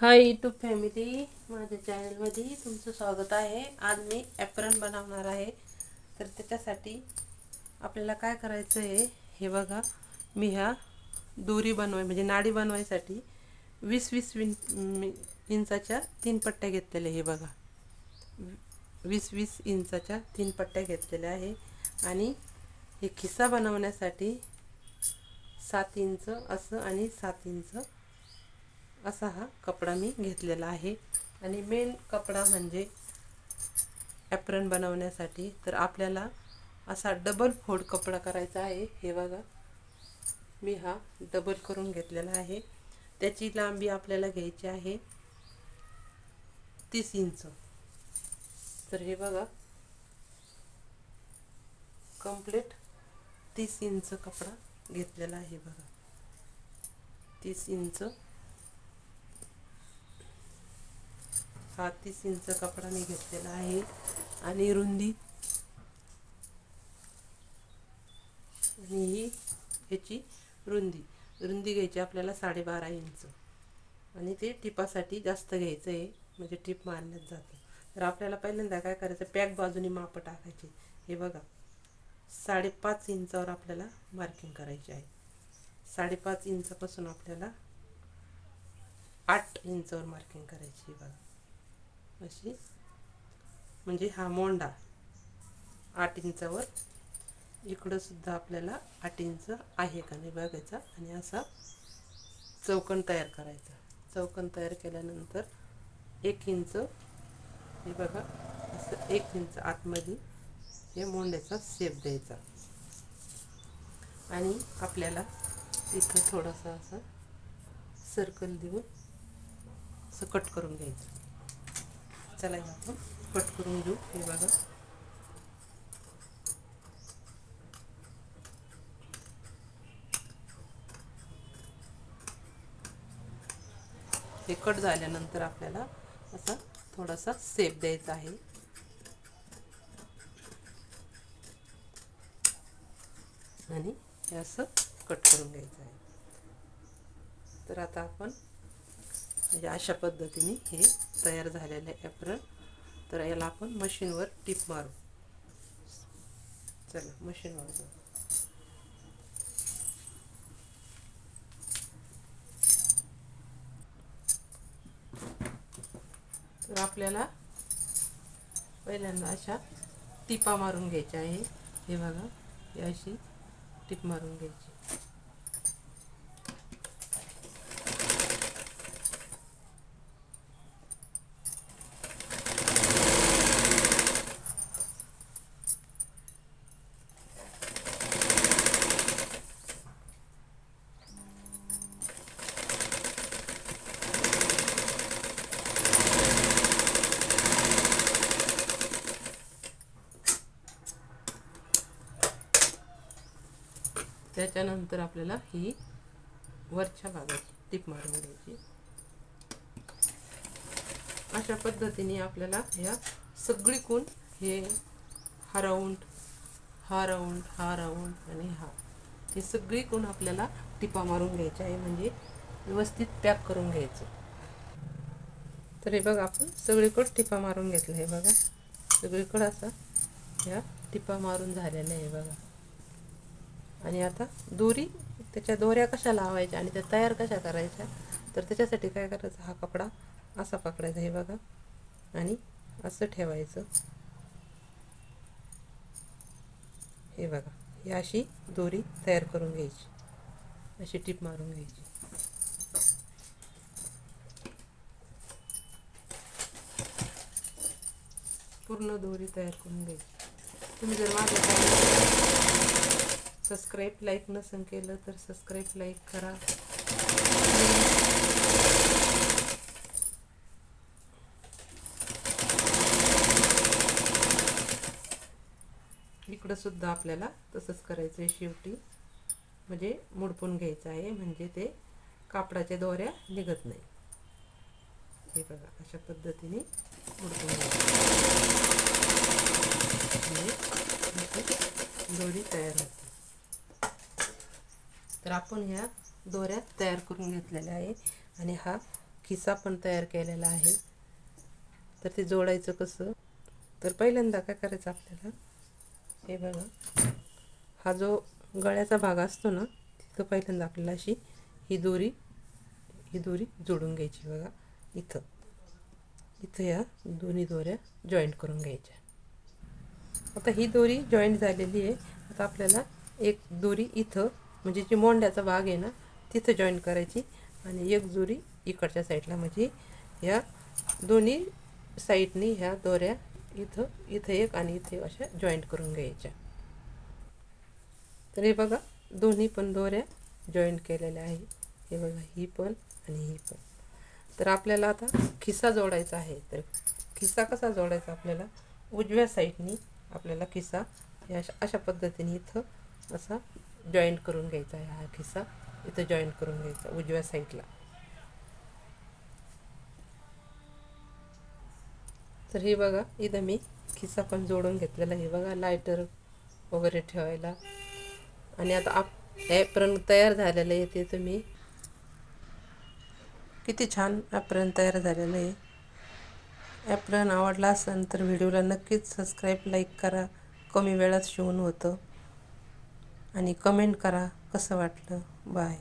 Hi YouTube family माझ्या चॅनलमध्ये तुमचं स्वागत आहे. आज मी ॲप्रन बनवणार आहे. तर त्याच्यासाठी आपल्याला काय करायचं आहे हे बघा. मी ह्या दोरी बनवाय म्हणजे नाडी बनवायसाठी वीस वीस विन मी- इंचाच्या तीन पट्ट्या घेतलेल्या हे बघा. वीस वीस इंचाच्या तीन पट्ट्या घेतलेल्या आहे. आणि हे खिसा बनवण्यासाठी सात इंच असं आणि सात इंच असा हा कपडा मी घेतलेला आहे. आणि मेन कपडा म्हणजे ॲप्रन बनवण्यासाठी तर आपल्याला असा डबल फोड कपडा करायचा आहे. हे बघा मी हा डबल करून घेतलेला आहे. त्याची लांबी आपल्याला घ्यायची आहे तीस इंच. तर हे बघा कंप्लीट तीस इंच कपडा घेतलेला आहे बघा. तीस इंच हा तीस इंच कपडा मी घेतलेला आहे. आणि रुंदी. आणि ही ह्याची रुंदी. रुंदी घ्यायची आपल्याला साडेबारा इंच. आणि ते टिपासाठी जास्त घ्यायचं आहे म्हणजे टिप मारण्यात जातं. तर आपल्याला पहिल्यांदा काय करायचं? पॅक बाजूने मापं टाकायची. हे बघा. साडेपाच इंचावर आपल्याला मार्किंग करायची आहे. साडेपाच इंचापासून आपल्याला आठ इंचावर मार्किंग करायची बघा. अशी. म्हणजे हा मोंडा आठ इंचावर. इकडंसुद्धा आपल्याला आठ इंच आहे का नाही बघायचा. आणि असा चौकन तयार करायचा. चौकन तयार केल्यानंतर एक इंच हे बघा असं एक इंच आतमध्ये हे मोंड्याचा शेप द्यायचा. आणि आपल्याला इथं थोडासा असा सर्कल देऊन असं कट करून घ्यायचं. चला आपण कट करून घेऊ. हे बघा. हे कट झाल्यानंतर आपल्याला असा थोडासा सेप द्यायचा आहे. आणि हे असं कट करून घ्यायचं आहे. तर आता आपण म्हणजे अशा पद्धतीने हे तयार झालेलं आहे ॲप्रन तर याला आपण मशीनवर टिप मारू. चला मशीनवर जाऊ. तर आपल्याला पहिल्यांदा अशा टिपा मारून घ्यायच्या आहे. हे बघा ही अशी टिप मारून घ्यायची. त्याच्यानंतर आपल्याला ही वरच्या भागाची टीप मारून घ्यायची. अशा पद्धतीने आपल्याला ह्या सगळी कोण हे हा राऊंड हा राऊंड हा राऊंड आणि हा. हे सगळी कोण आपल्याला टिपा मारून घ्यायच्या आहे म्हणजे व्यवस्थित पॅक करून घ्यायचं. तर हे बघा आपण सगळीकडं टिपा मारून घेतलं हे बघा. सगळीकडं असा ह्या टिपा मारून झालेल्या आहे बघा. आणि आता दोरी त्याच्या दोऱ्या कशा लावायच्या आणि त्या तयार कशा करायच्या? तर त्याच्यासाठी काय करायचं? हा कपडा असा पकडायचा हे बघा. आणि असं ठेवायचं. हे बघा. ही अशी दोरी तयार करून घ्यायची. अशी टीप मारून घ्यायची. पूर्ण दोरी तयार करून घ्यायची. तुम्ही जर माझ्या सबस्क्राईब लाईक नसेल केलं तर सबस्क्राईब लाईक करा. इकडं सुद्धा आपल्याला तसंच करायचं आहे शेवटी. म्हणजे मुडपून घ्यायचं आहे म्हणजे ते कापडाच्या दोऱ्या निघत नाही. हे बघा अशा पद्धतीने मुडपून घ्यायचं. म्हणजे दोरी तयार होते. तर आपण ह्या दोऱ्या तयार करून घेतलेल्या आहे आणि हा खिसा पण तयार केलेला आहे. तर ते जोडायचं कसं? तर पहिल्यांदा काय करायचं आपल्याला? हे बघा. हा जो गळ्याचा भाग असतो ना तिथं पहिल्यांदा आपल्याला अशी ही दोरी ही दोरी जोडून घ्यायची बघा. इथं. इथं या दोन्ही दोऱ्या जॉईंट करून घ्यायच्या. आता ही दोरी जॉईंट झालेली आहे. आता आपल्याला एक दोरी इथं म्हणजे जी मोंड्याचा भाग आहे ना तिथं जॉईन करायची. आणि एक जुरी इकडच्या साईडला म्हणजे ह्या दोन्ही साईडनी ह्या दोऱ्या इथं इथं एक आणि इथे अशा जॉईंट करून घ्यायच्या. तर हे बघा दोन्ही पण दोऱ्या जॉईंट केलेल्या आहे. हे बघा ही पण आणि ही पण. तर आपल्याला आता खिसा जोडायचा आहे. तर खिसा कसा जोडायचा आपल्याला? उजव्या साईडनी आपल्याला खिसा हे अशा अशा पद्धतीने इथं असा जॉईंट करून घ्यायचा आहे हा खिसा इथं जॉईंट करून घ्यायचा. उजव्या साईडला तर हे बघा इथं मी खिसा पण जोडून घेतलेला आहे. बघा लायटर वगैरे ठेवायला. आणि आता आप ॲप्रन तयार झालेलं आहे ते तुम्ही किती छान ॲप्रन तयार झालेलं आहे. ॲप्रन आवडला असेल तर व्हिडिओला नक्कीच सबस्क्राईब लाईक करा. कमी वेळात शिवून होतं. आणि कमेंट करा कसं वाटलं. बाय.